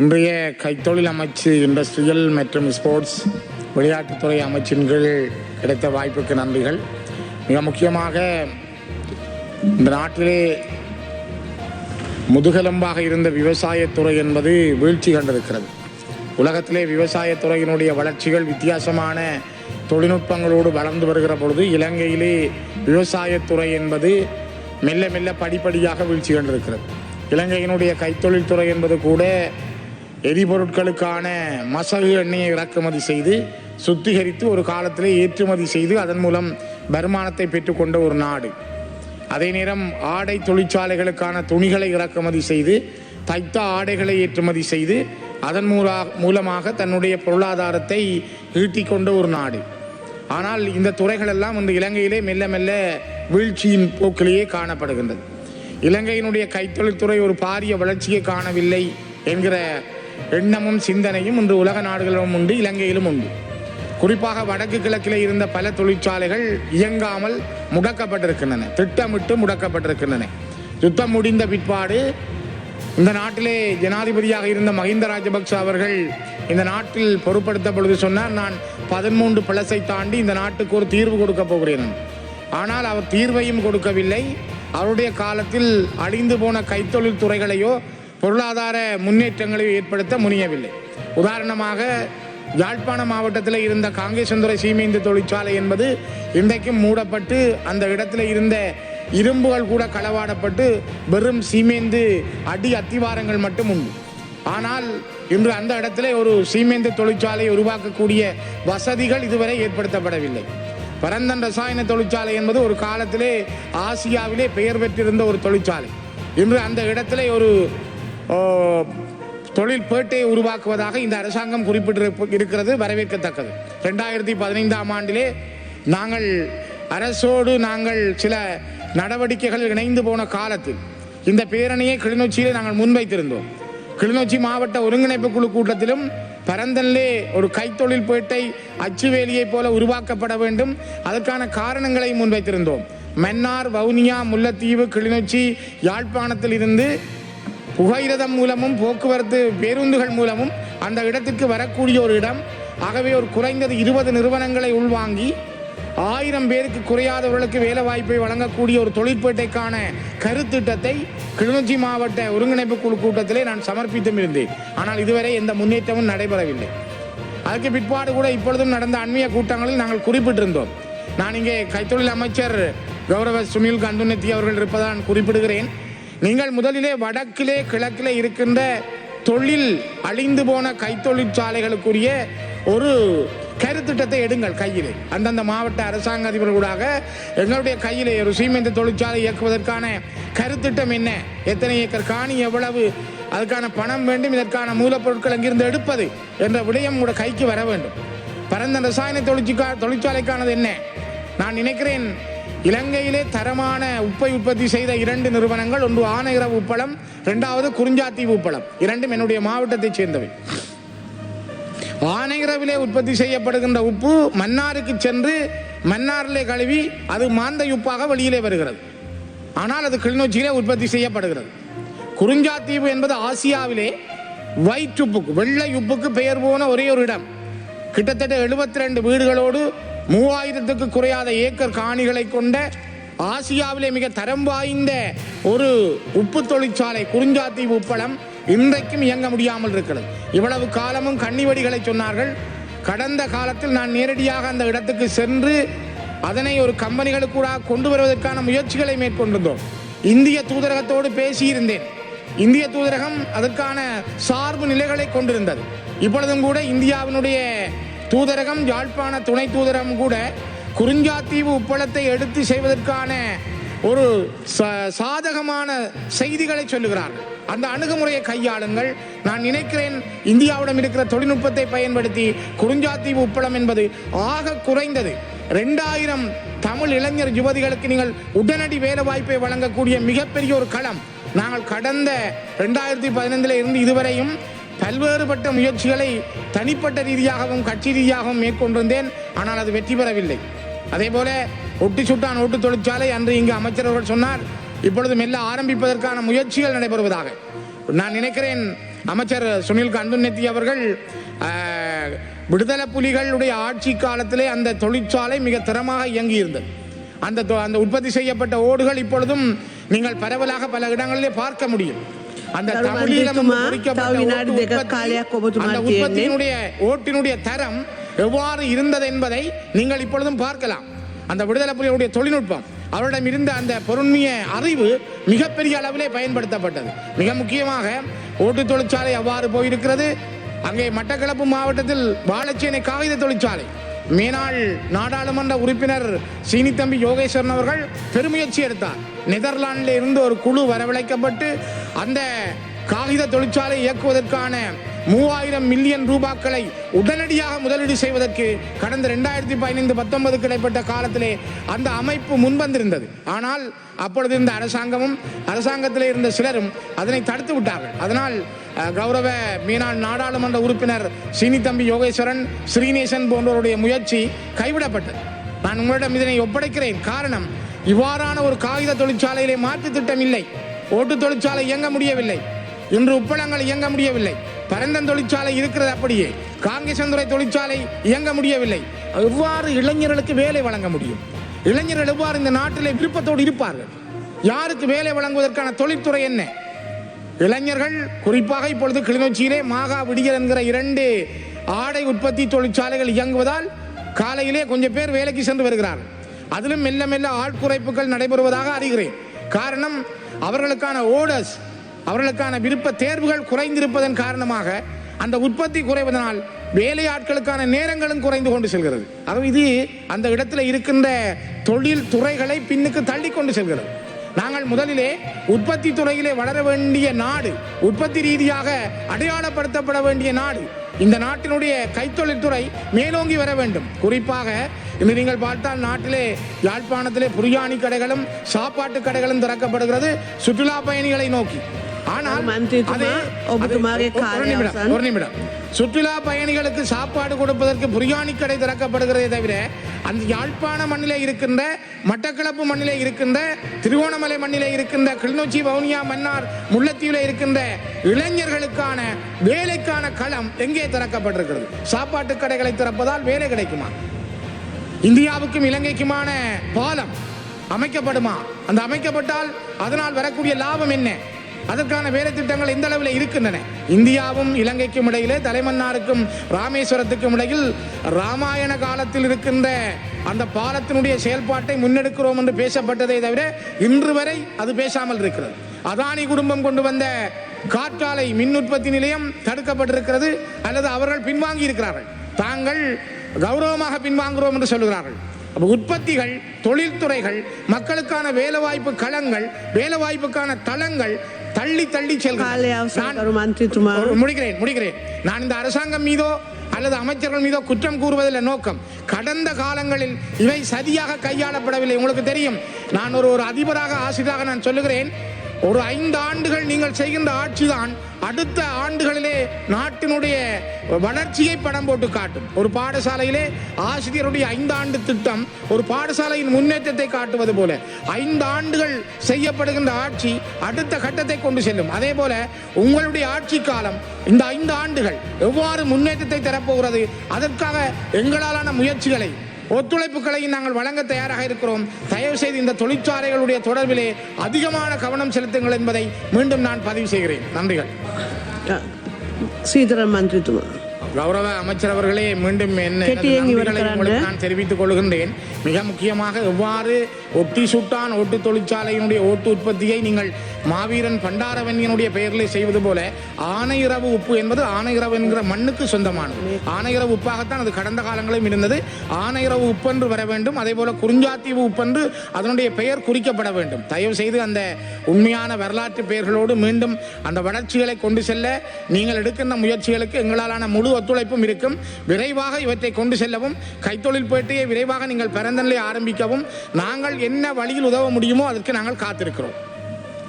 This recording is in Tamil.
இன்றைய கைத்தொழில் அமைச்சு இண்டஸ்ட்ரியல் மற்றும் ஸ்போர்ட்ஸ் விளையாட்டுத்துறை அமைச்சின் கீழ் கிடைத்த வாய்ப்புக்கு நன்றிகள். மிக முக்கியமாக இந்த நாட்டிலே முதுகெலும்பாக இருந்த விவசாயத்துறை என்பது வீழ்ச்சி கண்டிருக்கிறது. உலகத்திலே விவசாயத்துறையினுடைய வளர்ச்சிகள் வித்தியாசமான தொழில்நுட்பங்களோடு வளர்ந்து வருகிற பொழுது இலங்கையிலே விவசாயத்துறை என்பது மெல்ல மெல்ல படிப்படியாக வீழ்ச்சி கண்டிருக்கிறது. இலங்கையினுடைய கைத்தொழில் துறை என்பது கூட எரிபொருட்களுக்கான மசகு எண்ணெயை இறக்குமதி செய்து சுத்திகரித்து ஒரு காலத்திலே ஏற்றுமதி செய்து அதன் மூலம் வருமானத்தை பெற்றுக்கொண்ட ஒரு நாடு. அதே நேரம் ஆடை தொழிற்சாலைகளுக்கான துணிகளை இறக்குமதி செய்து தைத்த ஆடைகளை ஏற்றுமதி செய்து அதன் மூலா மூலமாக தன்னுடைய பொருளாதாரத்தை ஈட்டிக் கொண்ட ஒரு நாடு. ஆனால் இந்த துறைகள் எல்லாம் இந்த இலங்கையிலே மெல்ல மெல்ல வீழ்ச்சியின் போக்கிலேயே காணப்படுகின்றது. இலங்கையினுடைய கைத்தொழில்துறை ஒரு பாரிய வளர்ச்சியை காணவில்லை என்கிற எண்ணமும் சிந்தனையும் இன்று உலக நாடுகளிலும் உண்டு இலங்கையிலும் உண்டு. குறிப்பாக வடக்கு கிழக்கிலே இருந்த பல தொழிற்சாலைகள் இயங்காமல் முடக்கப்பட்டிருக்கின்றன திட்டமிட்டு முடக்கப்பட்டிருக்கின்றன. யுத்தம் முடிந்த பிற்பாடு இந்த நாட்டிலே ஜனாதிபதியாக இருந்த மஹிந்த ராஜபக்ஷ அவர்கள் இந்த நாட்டில் பொறுப்படுத்த பொழுது சொன்னார் நான் பதிமூன்று பிளஸை தாண்டி இந்த நாட்டுக்கு ஒரு தீர்வு கொடுக்க போகிறேன். ஆனால் அவர் தீர்வையும் கொடுக்கவில்லை. அவருடைய காலத்தில் அழிந்து போன கைத்தொழில் துறைகளையோ பொருளாதார முன்னேற்றங்களை ஏற்படுத்த முடியவில்லை உதாரணமாக யாழ்ப்பாண மாவட்டத்தில் இருந்த காங்கேசந்துறை சீமேந்து தொழிற்சாலை என்பது இன்றைக்கும் மூடப்பட்டு அந்த இடத்துல இருந்த இரும்புகள் கூட களவாடப்பட்டு வெறும் சீமேந்து அடி அத்திவாரங்கள் மட்டும் உண்டு. ஆனால் இன்று அந்த இடத்துல ஒரு சீமேந்து தொழிற்சாலையை உருவாக்கக்கூடிய வசதிகள் இதுவரை ஏற்படுத்தப்படவில்லை. பரந்தன் ரசாயன தொழிற்சாலை என்பது ஒரு காலத்திலே ஆசியாவிலே பெயர் பெற்றிருந்த ஒரு தொழிற்சாலை. இன்று அந்த இடத்துல ஒரு தொழில் பேட்டையை உருவாக்குவதாக இந்த அரசாங்கம் குறிப்பிட்டு இருக்கிறது வரவேற்கத்தக்கது. ரெண்டாயிரத்தி பதினைந்தாம் ஆண்டிலே நாங்கள் அரசோடு நாங்கள் சில நடவடிக்கைகள் இணைந்து போன காலத்தில் இந்த பேரணியை கிளிநொச்சியிலே நாங்கள் முன்வைத்திருந்தோம். கிளிநொச்சி மாவட்ட ஒருங்கிணைப்பு குழு கூட்டத்திலும் பரந்தனிலே ஒரு கைத்தொழில் பேட்டை அச்சுவேலியைப் போல உருவாக்கப்பட வேண்டும். அதற்கான காரணங்களை முன்வைத்திருந்தோம். மன்னார் வவுனியா முல்லைத்தீவு கிளிநொச்சி யாழ்ப்பாணத்தில் இருந்து புகையிரதம் மூலமும் போக்குவரத்து பேருந்துகள் மூலமும் அந்த இடத்திற்கு வரக்கூடிய ஒரு இடம். ஆகவே ஒரு குறைந்தது இருபது நிறுவனங்களை உள்வாங்கி ஆயிரம் பேருக்கு குறையாதவர்களுக்கு வேலை வாய்ப்பை வழங்கக்கூடிய ஒரு தொழிற்பேட்டைக்கான கருத்திட்டத்தை கிளிநொச்சி மாவட்ட ஒருங்கிணைப்பு குழு கூட்டத்திலே நான் சமர்ப்பித்தும் இருந்தேன். ஆனால் இதுவரை எந்த முன்னேற்றமும் நடைபெறவில்லை. அதுக்கு பிற்பாடு கூட இப்பொழுதும் நடந்த அண்மைய கூட்டங்களில் நாங்கள் குறிப்பிட்டிருந்தோம். நான் இங்கே கைத்தொழில் அமைச்சர் கௌரவ சுனில் கந்துநெத்தி அவர்கள் இருப்பதால் நான் குறிப்பிடுகிறேன். நீங்கள் முதலிலே வடக்கிலே கிழக்கிலே இருக்கின்ற தொழில் அழிந்து போன கைத்தொழிற்சாலைகளுக்குரிய ஒரு கருத்திட்டத்தை எடுங்கள் கையிலே. அந்தந்த மாவட்ட அரசாங்க அதிபர்களூடாக எங்களுடைய கையிலே ஒரு சீமெந்த தொழிற்சாலை இயக்குவதற்கான கருத்திட்டம் என்ன? எத்தனை ஏக்கர் காணி எவ்வளவு? அதுக்கான பணம் வேண்டும் இதற்கான மூலப்பொருட்கள் எங்கிருந்து எடுப்பது என்ற விடயம் கூட கைக்கு வர வேண்டும். பரந்த ரசாயன தொழிற்சிக்கா தொழிற்சாலைக்கானது என்ன? நான் நினைக்கிறேன் இலங்கையிலே தரமான உப்பை உற்பத்தி செய்த இரண்டு நிறுவனங்கள் ஒன்று ஆனையிறவு உப்பளம் இரண்டாவது குறிஞ்சாத்தீவு உப்பளம். இரண்டும் என்னுடைய மாவட்டத்தைச் சேர்ந்தவை. ஆனையிறவிலே உற்பத்தி செய்யப்படுகின்ற உப்பு மன்னாருக்கு சென்று மன்னாரிலே கழுவி அது மாந்தை உப்பாக வெளியிலே வருகிறது. ஆனால் அது கிளிநொச்சியிலே உற்பத்தி செய்யப்படுகிறது. குறிஞ்சாத்தீவு என்பது ஆசியாவிலே வயிற்றுப்புக்கு உப்புக்கு வெள்ளை உப்புக்கு பெயர் போன ஒரே ஒரு இடம். கிட்டத்தட்ட எழுபத்தி ரெண்டு வீடுகளோடு மூவாயிரத்துக்கு குறையாத ஏக்கர் காணிகளை கொண்ட ஆசியாவிலே மிக தரம் வாய்ந்த ஒரு உப்பு தொழிற்சாலை குறிஞ்சாத்தீவு உப்பளம் இன்றைக்கும் இயங்க முடியாமல் இருக்கிறது. இவ்வளவு காலமும் கன்னிவடிகளை சொன்னார்கள். கடந்த காலத்தில் நான் நேரடியாக அந்த இடத்துக்கு சென்று அதனை ஒரு கம்பெனிகளுக்கூட கொண்டு வருவதற்கான முயற்சிகளை மேற்கொண்டிருந்தோம். இந்திய தூதரகத்தோடு பேசியிருந்தேன். இந்திய தூதரகம் அதற்கான சார்பு நிலைகளை கொண்டிருந்தது. இப்பொழுதும் கூட இந்தியாவினுடைய தூதரகம் யாழ்ப்பாண துணை தூதரகம் கூட குறிஞ்சாத்தீவு உப்பளத்தை எடுத்து செய்வதற்கான ஒரு சாதகமான செய்திகளை சொல்லுகிறார்கள் அந்த அணுகுமுறையை கையாளுங்கள். நான் நினைக்கிறேன் இந்தியாவிடம் இருக்கிற தொழில்நுட்பத்தை பயன்படுத்தி குறிஞ்சாத்தீவு உப்பளம் என்பது ஆக குறைந்தது. ரெண்டாயிரம் தமிழ் இளைஞர் யுவதிகளுக்கு நீங்கள் உடனடி வேலை வாய்ப்பை வழங்கக்கூடிய மிகப்பெரிய ஒரு களம். நாங்கள் கடந்த ரெண்டாயிரத்தி பதினைந்தில் இருந்து இதுவரையும் பல்வேறுபட்ட முயற்சிகளை தனிப்பட்ட ரீதியாகவும் கட்சி ரீதியாகவும் மேற்கொண்டிருந்தேன். ஆனால் அது வெற்றி பெறவில்லை. அதே போல ஒட்டி சுட்டான் ஓட்டு தொழிற்சாலை அன்று இங்கு அமைச்சர் அவர்கள் சொன்னார் இப்பொழுது மெல்ல ஆரம்பிப்பதற்கான முயற்சிகள் நடைபெறுவதாக. நான் நினைக்கிறேன் அமைச்சர் சுனில் கந்துநெத்தி அவர்கள் விடுதலை புலிகளுடைய ஆட்சி காலத்திலே அந்த தொழிற்சாலை மிக திறமாக இயங்கியிருந்தது. அந்த தொ- அந்த உற்பத்தி செய்யப்பட்ட ஓடுகள் இப்பொழுதும் நீங்கள் பரவலாக பல இடங்களிலே பார்க்க முடியும். அந்த தமிழீழம் உற்பத்தியினுடைய ஓட்டினுடைய தரம் எவ்வாறு இருந்தது என்பதை நீங்கள் இப்பொழுதும் பார்க்கலாம். அந்த விடுதலை புலிகளுடைய தொழில்நுட்பம் அவரிடம் இருந்த அந்த பொருண்மைய அறிவு மிகப்பெரிய அளவிலே பயன்படுத்தப்பட்டது. மிக முக்கியமாக ஓட்டு தொழிற்சாலை அவ்வாறு போயிருக்கிறது? அங்கே மட்டக்களப்பு மாவட்டத்தில் வாழச்சேனை காகித தொழிற்சாலை மேனாள் நாடாளுமன்ற உறுப்பினர் சீனித்தம்பி யோகேஸ்வரன் அவர்கள் பெருமுயற்சி எடுத்தார் நெதர்லாண்டில் இருந்து ஒரு குழு வரவழைக்கப்பட்டு அந்த காகித தொழிற்சாலை இயக்குவதற்கான மூவாயிரம் மில்லியன் ரூபாக்களை உடனடியாக முதலீடு செய்வதற்கு கடந்த ரெண்டாயிரத்தி பதினைந்து பத்தொன்பதுக்கு இடைப்பட்ட காலத்திலே அந்த அமைப்பு முன்வந்திருந்தது. ஆனால் அப்பொழுது இருந்த அரசாங்கமும் அரசாங்கத்திலே இருந்த சிலரும் அதனை தடுத்து விட்டார்கள். அதனால் கௌரவ மீனாள் நாடாளுமன்ற உறுப்பினர் சீனித்தம்பி யோகேஸ்வரன் ஸ்ரீநேசன் போன்றவருடைய முயற்சி கைவிடப்பட்டது. நான் உங்களிடம் இதனை ஒப்படைக்கிறேன். காரணம் இவ்வாறான ஒரு காகித தொழிற்சாலையிலே மாற்று திட்டம் இல்லை ஓட்டு தொழிற்சாலை இயங்க முடியவில்லை. இன்று உப்பளங்கள் இயங்க முடியவில்லை. பரந்தன் தொழிற்சாலை இருக்கிறது அப்படியே. காங்கேசந்துறை தொழிற்சாலை இயங்க முடியவில்லை. எவ்வாறு இளைஞர்களுக்கு வேலை வழங்க முடியும்? இளைஞர்கள் எவ்வாறு இந்த நாட்டிலே விருப்பத்தோடு இருப்பார்கள்? யாருக்கு வேலை வழங்குவதற்கான தொழில்துறை என்ன? இளைஞர்கள் குறிப்பாக இப்பொழுது கிளிநொச்சியிலே மாகா விடியல் என்கிற இரண்டு ஆடை உற்பத்தி தொழிற்சாலைகள் இயங்குவதால் காலையிலே கொஞ்சம் பேர் வேலைக்கு சென்று வருகிறார்கள். அதிலும் மெல்ல மெல்ல ஆட்குறைப்புகள் நடைபெறுவதாக அறிகிறேன். காரணம் அவர்களுக்கான ஓடர்ஸ் அவர்களுக்கான விருப்ப தேர்வுகள் குறைந்திருப்பதன் காரணமாக அந்த உற்பத்தி குறைவதனால் வேலையாட்களுக்கான நேரங்களும் குறைந்து கொண்டு செல்கிறது. அதாவது இது அந்த இடத்துல இருக்கின்ற தொழில் துறைகளை பின்னுக்கு தள்ளி கொண்டு செல்கிறது. நாங்கள் முதலிலே உற்பத்தி துறையிலே வளர வேண்டிய நாடு உற்பத்தி ரீதியாக அடையாளப்படுத்தப்பட வேண்டிய நாடு இந்த நாட்டினுடைய கைத்தொழில் துறை மேலோங்கி வர வேண்டும். குறிப்பாக இன்று நீங்கள் பார்த்தால் நாட்டிலே யாழ்ப்பாணத்திலே புரியாணி கடைகளும் சாப்பாட்டு கடைகளும் திறக்கப்படுகிறது. சுற்றுலா பயணிகளை நோக்கி. ஆனால் ஒரு நிமிடம் சுற்றுலா பயணிகளுக்கு சாப்பாடு கொடுப்பதற்கு புரியாணி கடை திறக்கப்படுகிறதே தவிர அந்த யாழ்ப்பாண மண்ணிலே இருக்கின்ற மட்டக்களப்பு மண்ணிலே இருக்கின்ற திருவோணமலை மண்ணிலே இருக்கின்ற கிளிநொச்சி வவுனியா மன்னார் முல்லைத்தீவில் இருக்கின்ற இளைஞர்களுக்கான வேலைக்கான களம் எங்கே திறக்கப்பட்டிருக்கிறது? சாப்பாட்டு கடைகளை திறப்பதால் வேலை கிடைக்குமா? இந்தியாவுக்கும் இலங்கைக்குமான பாலம் அமைக்கப்படுமா? அந்த அமைக்கப்பட்டால் அதனால் வரக்கூடிய லாபம் என்ன? அதற்கான வேலை திட்டங்கள் எந்த அளவில் இருக்கின்றன? இந்தியாவும் இலங்கைக்கும் இடையிலே தலைமன்னாருக்கும் ராமேஸ்வரத்துக்கும் இடையில் ராமாயண காலத்தில் இருக்கின்ற அந்த பாலத்தினுடைய செயல்பாட்டை முன்னெடுக்கிறோம் என்று பேசப்பட்டதை தவிர இன்று வரை அது பேசாமல் இருக்கிறது. அதானி குடும்பம் கொண்டு வந்த காற்றாலை மின் உற்பத்தி நிலையம் தடுக்கப்பட்டிருக்கிறது அல்லது அவர்கள் பின்வாங்கி இருக்கிறார்கள். தாங்கள் கௌரவமாக பின்வாங்குகிறோம் என்று சொல்கிறார்கள் அப்போ உற்பத்திகள் தொழில்துறைகள் மக்களுக்கான வேலைவாய்ப்பு களங்கள் வேலைவாய்ப்புக்கான தளங்கள் தள்ளி தள்ளி செல்கிறேன். முடிக்கிறேன் முடிக்கிறேன். நான் இந்த அரசாங்கம் மீதோ அல்லது அமைச்சர்கள் மீதோ குற்றம் கூறுவதில் நோக்கம். கடந்த காலங்களில் இவை சரியாக கையாளப்படவில்லை. உங்களுக்கு தெரியும். நான் ஒரு ஒரு அதிபராக ஆசிரியராக நான் சொல்லுகிறேன். ஒரு ஐந்து ஆண்டுகள் நீங்கள் செய்கின்ற ஆட்சிதான் அடுத்த ஆண்டுகளிலே நாட்டினுடைய வளர்ச்சியை படம் போட்டு காட்டும். ஒரு பாடசாலையிலே ஆசிரியருடைய ஐந்தாண்டு திட்டம் ஒரு பாடசாலையின் முன்னேற்றத்தை காட்டுவது போல. ஐந்து ஆண்டுகள் செய்யப்படுகின்ற ஆட்சி அடுத்த கட்டத்தை கொண்டு செல்லும். அதே போல உங்களுடைய ஆட்சி காலம் இந்த ஐந்து ஆண்டுகள் எவ்வாறு முன்னேற்றத்தை தரப்போகிறது அதற்காக எங்களாலான முயற்சிகளை ஒத்துழைப்புகளையும் நாங்கள் வழங்க தயாராக இருக்கிறோம். தயவு செய்து இந்த தொழிற்சாலைகளுடைய தொடர்பிலே அதிகமான கவனம் செலுத்துங்கள் என்பதை மீண்டும் நான் பதிவு செய்கிறேன். நன்றிகள். சீதரம் மந்திரித்துவம் கௌரவ அமைச்சர் அவர்களே மீண்டும் என்ன நான் தெரிவித்துக் கொள்கின்றேன். மிக முக்கியமாக எவ்வாறு ஒட்டி சுட்டான் ஓட்டு தொழிற்சாலையினுடைய ஓட்டு உற்பத்தியை நீங்கள் மாவீரன் பண்டாரவன்யனுடைய பெயரில் செய்வது போல ஆனையிறவு உப்பு என்பது ஆனையிறவு என்கிற மண்ணுக்கு சொந்தமானது. ஆனையிறவு உப்பாகத்தான் அது கடந்த காலங்களிலும் இருந்தது. ஆனையிறவு உப்பென்று வர வேண்டும். அதே போல குறிஞ்சாத்தீவு உப்பென்று அதனுடைய பெயர் குறிக்கப்பட வேண்டும். தயவு செய்து அந்த உண்மையான வரலாற்று பெயர்களோடு மீண்டும் அந்த வளர்ச்சிகளை கொண்டு செல்ல நீங்கள் எடுக்கின்ற முயற்சிகளுக்கு எங்களாலான முழு ஒத்துழைப்பும் இருக்கும். விரைவாக இவற்றை கொண்டு செல்லவும் கைத்தொழில் பேட்டையை விரைவாக நீங்கள் பிறந்தநிலை ஆரம்பிக்கவும் நாங்கள் என்ன வழியில் உதவ முடியுமோ அதற்கு நாங்கள் காத்திருக்கிறோம்.